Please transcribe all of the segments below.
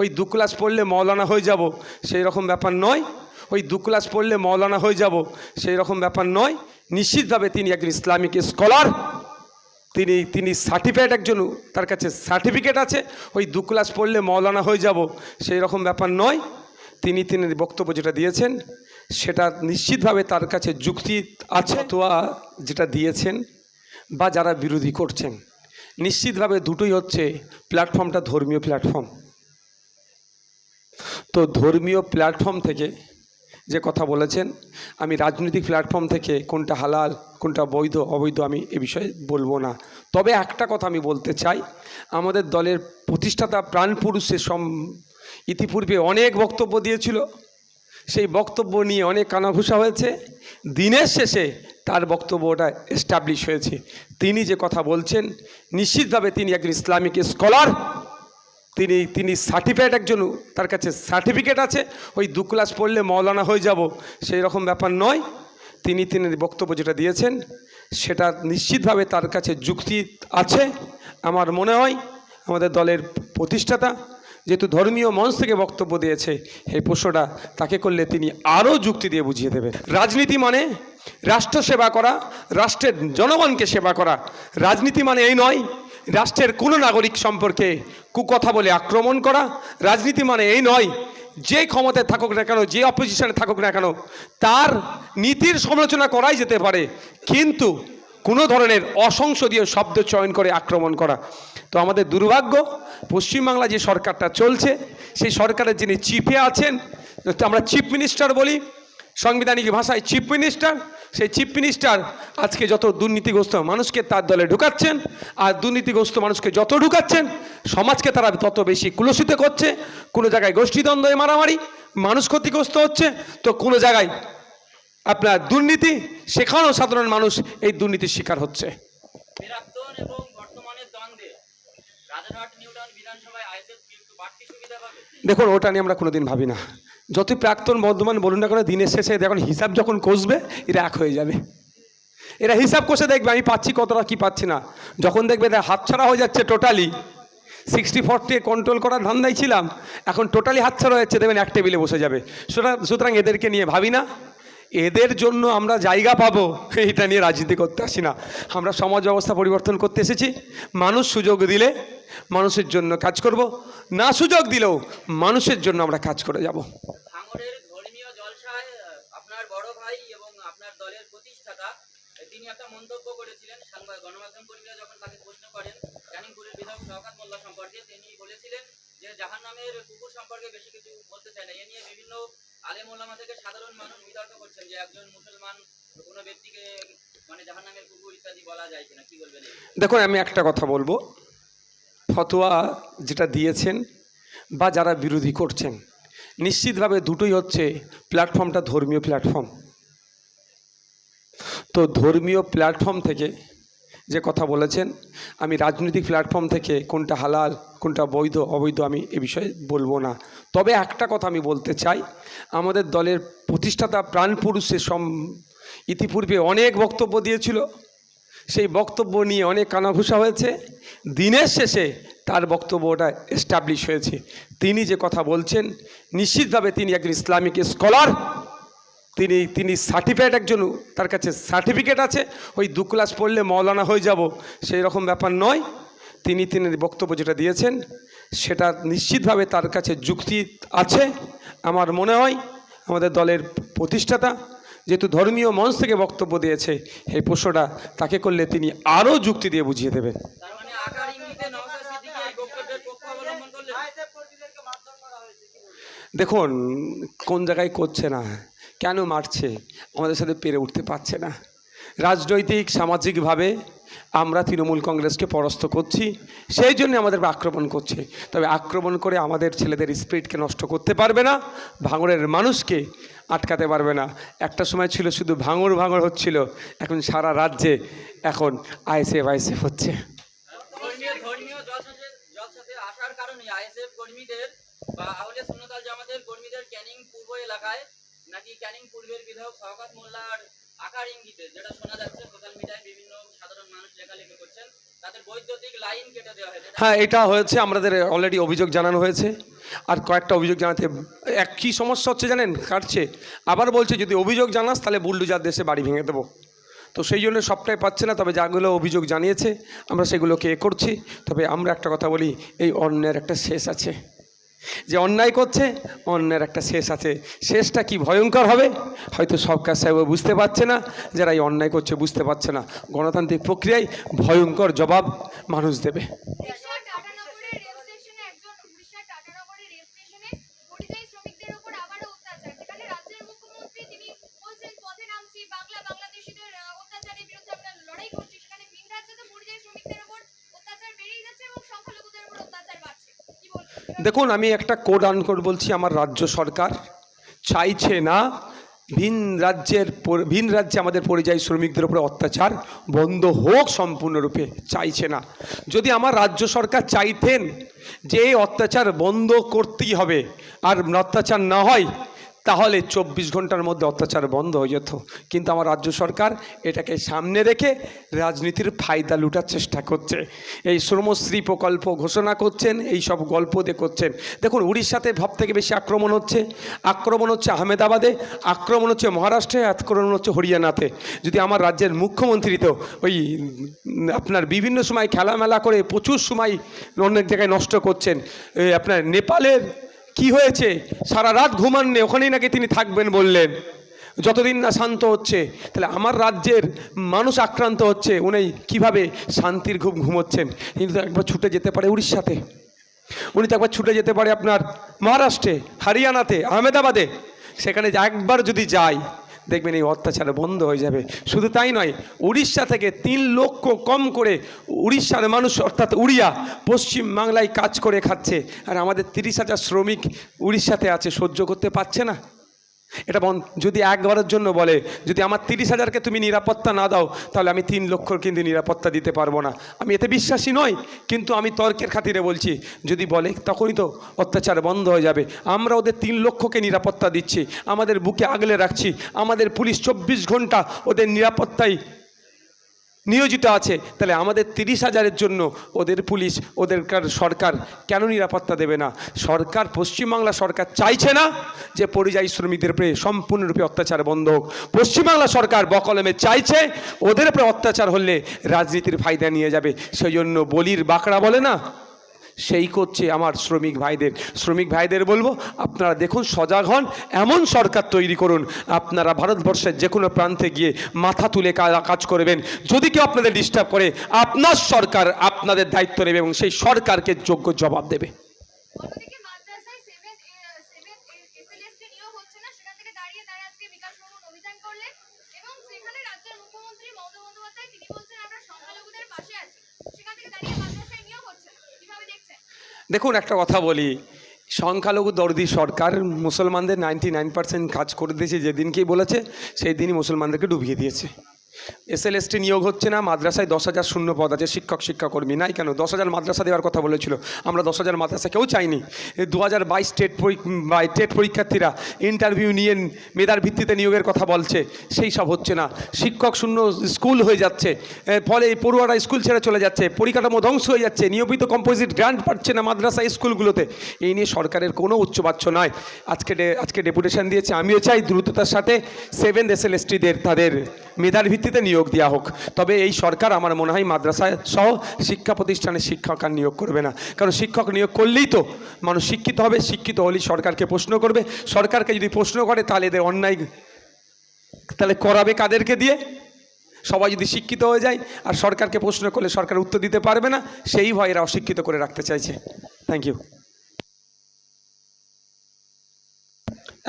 ওই দু ক্লাস পড়লে মৌলানা হয়ে যাব, সেই রকম ব্যাপার নয়। ওই দু ক্লাস পড়লে মৌলানা হয়ে যাব, সেই রকম ব্যাপার নয়। নিশ্চিতভাবে তিনি একজন ইসলামিক স্কলার। তিনি তিনি সার্টিফাইড একজন, তার কাছে সার্টিফিকেট আছে। ওই দু ক্লাস পড়লে মৌলানা হয়ে যাব, সেই রকম ব্যাপার নয়। তিনি তিনি বক্তব্য যেটা দিয়েছেন, সেটা নিশ্চিতভাবে তার কাছে যুক্তি আছে অথবা যেটা দিয়েছেন বা যারা বিরোধী করছেন। নিশ্চিতভাবে দুটোই হচ্ছে প্ল্যাটফর্মটা ধর্মীয় প্ল্যাটফর্ম তো ধর্মীয় প্ল্যাটফর্ম থেকে যে কথা বলেছেন, আমি রাজনৈতিক প্ল্যাটফর্ম থেকে কোনটা হালাল, কোনটা বৈধ, অবৈধ আমি এ বিষয়ে বলব না। তবে একটা কথা আমি বলতে চাই, আমাদের দলের প্রতিষ্ঠাতা প্রাণপুরুষের সম, ইতিপূর্বে অনেক বক্তব্য দিয়েছিল। সেই বক্তব্য নিয়ে অনেক কানাঘুষা হয়েছে। দিনের শেষে তার বক্তব্যটা এস্টাবলিশ হয়েছে। তিনি যে কথা বলছেন, নিশ্চিতভাবে তিনি একজন ইসলামিক স্কলার তিনি তিনি সার্টিফাইড একজন, তার কাছে সার্টিফিকেট আছে। ওই দু ক্লাস পড়লে মৌলানা হয়ে যাব। সেই রকম ব্যাপার নয়। তিনি তিনি বক্তব্য যেটা দিয়েছেন, সেটা নিশ্চিতভাবে তার কাছে যুক্তি আছে। আমার মনে হয় আমাদের দলের প্রতিষ্ঠাতা যেহেতু ধর্মীয় মঞ্চ থেকে বক্তব্য দিয়েছে, এই প্রশ্নটা তাকে করলে তিনি আরও যুক্তি দিয়ে বুঝিয়ে দেবেন। রাজনীতি মানে রাষ্ট্র সেবা করা, রাষ্ট্রের জনগণকে সেবা করা। রাজনীতি মানে এই নয় রাষ্ট্রের কোনো নাগরিক সম্পর্কে কুকথা বলে আক্রমণ করা, রাজনীতি মানে এই নয়, যে ক্ষমতায় থাকুক না কেন, যে অপোজিশনে থাকুক না কেন, তার নীতির সমালোচনা করাই যেতে পারে, কিন্তু কোনো ধরনের অসংসদীয় শব্দ চয়ন করে আক্রমণ করা। তো আমাদের দুর্ভাগ্য, পশ্চিমবাংলা যে সরকারটা চলছে, সেই সরকারের যিনি চিফে আছেন আমরা চিফ মিনিস্টার বলি, সাংবিধানিক ভাষায় চিফ মিনিস্টার সেই চিফ মিনিস্টার আজকে যত দুর্নীতিগ্রস্ত মানুষকে তার দলে ঢুকাচ্ছেন আর দুর্নীতিগ্রস্ত মানুষকে যত ঢুকাচ্ছেন সমাজকে তারা তত বেশি কুলসিত করছে। কোনো জায়গায় গোষ্ঠীদ্বন্দ্বে মারামারি মানুষ ক্ষতিগ্রস্ত হচ্ছে। তো কোনো জায়গায় আপনার দুর্নীতি সেখানেও সাধারণ মানুষ এই দুর্নীতির শিকার হচ্ছে। দেখুন ওটা নিয়ে আমরা কোনোদিন ভাবি না। যতই প্রাক্তন বর্ধমান বলুন না কেন, দিনের শেষে দেখুন হিসাব যখন কষবে, এরা এক হয়ে যাবে। এরা হিসাব কষে দেখবে, আমি পাচ্ছি কতটা, কি পাচ্ছি না। যখন দেখবে এদের হাতছাড়া হয়ে যাচ্ছে টোটালি সিক্সটি ফোরটি কন্ট্রোল করার ধান্দায় ছিলাম, এখন টোটালি হাতছাড়া হয়ে যাচ্ছে, দেখবেন এক টেবিলে বসে যাবে। সুতরাং সুতরাং এদেরকে নিয়ে ভাবি না। এদের জন্য আমরা জায়গা পাবো এটা নিয়ে রাজনীতি করতে আসি না। আমরা সমাজ ব্যবস্থা পরিবর্তন করতে এসেছি। মানুষ সুযোগ দিলে মানুষের জন্য কাজ করব না সুযোগ দিলেও মানুষের জন্য আমরা কাজ করে যাব। মানে জাহান কুকুর ইত্যাদি বলা যায় কিনা কি বলবেন? এই দেখুন আমি একটা কথা বলব। ফতোয়া যেটা দিয়েছেন বা যারা বিরোধী করছেন, নিশ্চিতভাবে দুটোই হচ্ছে প্ল্যাটফর্মটা ধর্মীয় প্ল্যাটফর্ম। তো ধর্মীয় প্ল্যাটফর্ম থেকে যে কথা বলেছেন, আমি রাজনৈতিক প্ল্যাটফর্ম থেকে কোনটা হালাল, কোনটা বৈধ, অবৈধ আমি এ বিষয়ে বলব না। তবে একটা কথা আমি বলতে চাই, আমাদের দলের প্রতিষ্ঠাতা প্রাণপুরুষের সম ইতিপূর্বে অনেক বক্তব্য দিয়েছিল সেই বক্তব্য নিয়ে অনেক কানাঘুষা হয়েছে। দিনের শেষে তার বক্তব্যটা এস্টাবলিশ হয়েছে। তিনি যে কথা বলছেন, নিশ্চিতভাবে তিনি একজন ইসলামিক স্কলার তিনি তিনি সার্টিফাইড একজন, তার কাছে সার্টিফিকেট আছে। ওই দু ক্লাস পড়লে মৌলানা হয়ে যাব। সেই রকম ব্যাপার নয়। তিনি তিনি বক্তব্য যেটা দিয়েছেন, সেটা নিশ্চিতভাবে তার কাছে যুক্তি আছে। আমার মনে হয়, আমাদের দলের প্রতিষ্ঠাতা যেহেতু ধর্মীয় মঞ্চ থেকে বক্তব্য দিয়েছে, এই প্রশ্নটা তাকে করলে তিনি আরও যুক্তি দিয়ে বুঝিয়ে দেবেন। দেখুন, কোন জায়গায় করছে না, কেন মারছে, আমাদের সাথে পেরে উঠতে পারছে না। রাজনৈতিক, সামাজিকভাবে আমরা তৃণমূল কংগ্রেসকে পরাস্ত করছি, সেই জন্য আমাদের আক্রমণ করছে। তবে আক্রমণ করে আমাদের ছেলেদের স্পিরিটকে নষ্ট করতে পারবে না, ভাঙড়ের মানুষকে আটকাতে পারবে না। একটা সময় ছিল শুধু ভাঙড় ভাঙড় হচ্ছিল, এখন সারা রাজ্যে এখন আইসেফ আইসেফ হচ্ছে। নাকি ক্যানিং পূর্বের বিধায়ক মোল্লার আকার ইঙ্গিতে, যেটা শোনা যাচ্ছে সোশ্যাল মিডিয়ায় বিভিন্ন সাধারণ মানুষ লেখালেখি করছেন হ্যাঁ এটা হয়েছে, আমাদের অলরেডি অভিযোগ জানানো হয়েছে, আর কয়েকটা অভিযোগ জানাতে এক কী সমস্যা হচ্ছে জানেন? কাটছে। আবার বলছে, যদি অভিযোগ জানাস, তাহলে বুলডুজার দেশে বাড়ি ভেঙে দেবো। তো সেই জন্য সবটাই পাচ্ছে না, তবে যাগুলো অভিযোগ জানিয়েছে, আমরা সেগুলোকে এ করছি। তবে আমরা একটা কথা বলি, এই অন্যের একটা শেষ আছে। যে অন্যায় করছে, অন্যের একটা শেষ আছে। শেষটা কি ভয়ঙ্কর হবে? হয়তো সরকার সাহেব বুঝতে পারছে না, যারা এই অন্যায় করছে বুঝতে পারছে না। গণতান্ত্রিক প্রক্রিয়ায় ভয়ঙ্কর জবাব মানুষ দেবে। দেখুন, আমি একটা কোড আনকোড বলছি আমার রাজ্য সরকার। চাইছে না ভিন রাজ্যের ভিন রাজ্যে আমাদের পরিযায়ী শ্রমিকদের উপরে অত্যাচার, বন্ধ হোক সম্পূর্ণরূপে, চাইছে না। যদি আমার রাজ্য সরকার চাইতেন যে এই অত্যাচার বন্ধ করতেই হবে, আর অত্যাচার না হয় তাহলে চব্বিশ ঘণ্টার মধ্যে অত্যাচার বন্ধ হয়ে যেত। কিন্তু আমার রাজ্য সরকার এটাকে সামনে রেখে রাজনীতির ফায়দা লুটার চেষ্টা করছে। এই শ্রমশ্রী প্রকল্প ঘোষণা করছেন, এই সব গল্প দিয়ে করছেন। দেখুন, উড়িষ্যাতে সব থেকে বেশি আক্রমণ হচ্ছে। আক্রমণ হচ্ছে আহমেদাবাদে, আক্রমণ হচ্ছে মহারাষ্ট্রে, আক্রমণ হচ্ছে হরিয়ানাতে। যদি আমার রাজ্যের মুখ্যমন্ত্রী তো ওই আপনার বিভিন্ন সময় খেলামেলা করে প্রচুর সময় অনেক জায়গায় নষ্ট করছেন। আপনার নেপালের কি হয়েছে? সারা রাত ঘুমাননি, ওখানেই নাকি তিনি থাকবেন বললেন। যতদিন না শান্ত হচ্ছে, তাহলে আমার রাজ্যের মানুষ আক্রান্ত হচ্ছে, উনি কীভাবে শান্তির ঘুম ঘুমোচ্ছেন? কিন্তু একবার ছুটে যেতে পারে উড়িষ্যাতে। উনি তো একবার ছুটে যেতে পারে আপনার মহারাষ্ট্রে, হরিয়ানাতে, আহমেদাবাদে। সেখানে একবার যদি যায় দেখবেন এই অত্যাচার বন্ধ হয়ে যাবে। শুধু তাই নয়, উড়িষ্যা থেকে তিন লক্ষ কম করে উড়িষ্যার মানুষ, অর্থাৎ উড়িয়া, পশ্চিম বাংলায় কাজ করে খাচ্ছে। আর আমাদের তিরিশ হাজার শ্রমিক উড়িষ্যাতে আছে, সহ্য করতে পারছে না। এটা বন যদি একবারের জন্য বলে, যদি আমার তিরিশ হাজারকে তুমি নিরাপত্তা না দাও, তাহলে আমি তিন লক্ষর কিন্তু নিরাপত্তা দিতে পারব না। আমি এতে বিশ্বাসী নই, কিন্তু আমি তর্কের খাতিরে বলছি, যদি বলে তখনই তো অত্যাচার বন্ধ হয়ে যাবে। আমরা ওদের তিন লক্ষকে নিরাপত্তা দিচ্ছি, আমাদের বুকে আগলে রাখছি, আমাদের পুলিশ চব্বিশ ঘণ্টা ওদের নিরাপত্তায় নিয়োজিত আছে, তাহলে আমাদের তিরিশ হাজারের জন্য ওদের পুলিশ, ওদেরকার সরকার কেন নিরাপত্তা দেবে না? সরকার, পশ্চিমবাংলা সরকার চাইছে না যে পরিযায়ী শ্রমিকদের উপরে সম্পূর্ণরূপে অত্যাচার বন্ধ হোক। পশ্চিমবাংলা সরকার বকলমে চাইছে, ওদের উপরে অত্যাচার হলে রাজনীতির ফায়দা নিয়ে যাবে। সেই জন্য বলির বাঁকড়া বলে না? সেই করছে আমার শ্রমিক ভাইদের। শ্রমিক ভাইদের বলব, আপনারা দেখুন, সজাগ হন, এমন সরকার তৈরি করুন, আপনারা ভারতবর্ষের যে কোনো প্রান্তে গিয়ে মাথা তুলে কাজ করবেন। যদি কেউ আপনাদের ডিস্টার্ব করে, আপনার সরকার আপনাদের দায়িত্ব নেবে এবং সেই সরকারকে যোগ্য জবাব দেবে বলছেন আমরা সংখ্যালঘুদের পাশে আছি সেখান থেকে দাঁড়িয়ে মাদ্রাসায় নিয়োগ হচ্ছে না কীভাবে দেখছেন দেখুন, একটা কথা বলি। সংখ্যালঘু দর্দি সরকার মুসলমানদের নাইনটি নাইন পার্সেন্ট কাজ করে দিয়েছে, যেদিনকেই বলেছে সেই দিনই মুসলমানদেরকে ডুবিয়ে দিয়েছে। এসএলএসটি নিয়োগ হচ্ছে না, মাদ্রাসায় দশ হাজার শূন্য পদ আছে, শিক্ষক, শিক্ষাকর্মী নাই কেন? দশ হাজার মাদ্রাসা দেওয়ার কথা বলেছিল, আমরা দশ হাজার মাদ্রাসা কেউ চাইনি। দু হাজার বাইশ টেট টেট পরীক্ষার্থীরা ইন্টারভিউ নিয়ে মেধার ভিত্তিতে নিয়োগের কথা বলছে, সেই সব হচ্ছে না। শিক্ষক শূন্য স্কুল হয়ে যাচ্ছে ফলে পড়ুয়ারা স্কুল ছেড়ে চলে যাচ্ছে, পরিকাঠামো ধ্বংস হয়ে যাচ্ছে, নিয়মিত কম্পোজিট গ্রান্ট পাচ্ছে না মাদ্রাসা স্কুলগুলোতে। এই নিয়ে সরকারের কোনো উচ্চবাচ্য নয়। আজকে আজকে ডেপুটেশন দিয়েছে, আমিও চাই দ্রুততার সাথে সেভেন এসএলএসটিদের, তাদের মেধার ভিত্তিতে নিয়োগ দেওয়া হোক। তবে এই সরকার আমার মনে হয় মাদ্রাসায় সহ শিক্ষা প্রতিষ্ঠানে শিক্ষক আর নিয়োগ করবে না। কারণ শিক্ষক নিয়োগ করলেই তো মানুষ শিক্ষিত হবে, শিক্ষিত হলেই সরকারকে প্রশ্ন করবে। সরকারকে যদি প্রশ্ন করে, তাহলে এদের অন্যায় তাহলে করাবে কাদেরকে দিয়ে? সবাই যদি শিক্ষিত হয়ে যায়, আর সরকারকে প্রশ্ন করলে সরকার উত্তর দিতে পারবে না, সেই ভয় এরা অশিক্ষিত করে রাখতে চাইছে। থ্যাংক ইউ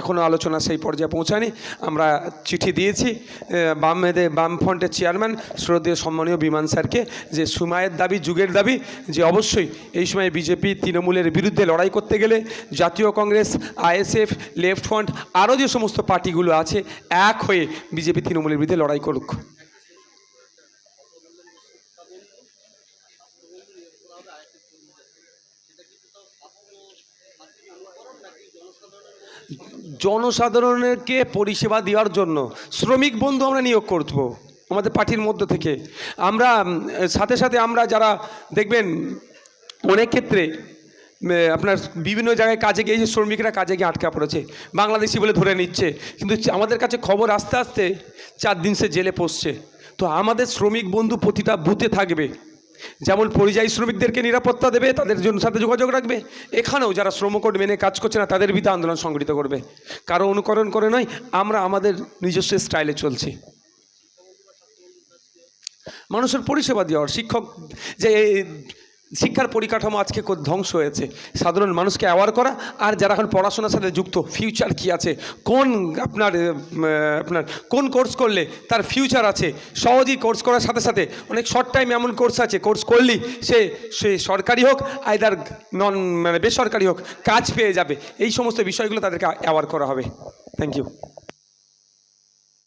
এখনও আলোচনা সেই পর্যায়ে পৌঁছায়নি। আমরা চিঠি দিয়েছি বাম বাম মেদে বামফ্রন্টের চেয়ারম্যান শ্রদ্ধীয় সম্মানীয় বিমান স্যারকে যে সুমায়ের দাবি, যুগের দাবি, যে অবশ্যই এই সময় বিজেপি তৃণমূলের বিরুদ্ধে লড়াই করতে গেলে জাতীয় কংগ্রেস, আইএসএফ, লেফট ফ্রন্ট, আরও যে সমস্ত পার্টিগুলো আছে, এক হয়ে বিজেপি তৃণমূলের বিরুদ্ধে লড়াই করুক। জনসাধারণকে পরিষেবা দেওয়ার জন্য শ্রমিক বন্ধু আমরা নিয়োগ করব আমাদের পার্টির মধ্য থেকে। আমরা সাথে সাথে আমরা যারা দেখবেন, অনেক ক্ষেত্রে আপনার বিভিন্ন জায়গায় কাজে গিয়ে শ্রমিকরা কাজে গিয়ে আটকা পড়েছে, বাংলাদেশি বলে ধরে নিচ্ছে, কিন্তু আমাদের কাছে খবর আস্তে আস্তে চার দিন সে জেলে পড়ছে তো আমাদের শ্রমিক বন্ধু প্রতিটা বুথে থাকবে। যেমন পরিযায়ী শ্রমিকদেরকে নিরাপত্তা দেবে, তাদের জন্য সাথে যোগাযোগ রাখবে। এখানেও যারা শ্রমকোড মেনে কাজ করছে না, তাদের বিরুদ্ধে আন্দোলন সংগঠিত করবে। কারও অনুকরণ করে নয়, আমরা আমাদের নিজস্ব স্টাইলে চলছি। মানুষের পরিষেবা দেওয়ার শিক্ষক যে শিক্ষার পরিকাঠামো আজকে ধ্বংস হয়েছে। সাধারণ মানুষকে অ্যাওয়ার করা, আর যারা এখন পড়াশোনার সাথে যুক্ত ফিউচার কি আছে? কোন আপনার আপনার, কোন কোর্স করলে তার ফিউচার আছে? সহজেই কোর্স করার সাথে সাথে অনেক শর্ট টাইম এমন কোর্স আছে কোর্স করলেই সে সে সরকারি হোক আয়দার নন মানে বেসরকারি হোক, কাজ পেয়ে যাবে। এই সমস্ত বিষয়গুলো তাদেরকে অ্যাওয়ার করা হবে। Thank you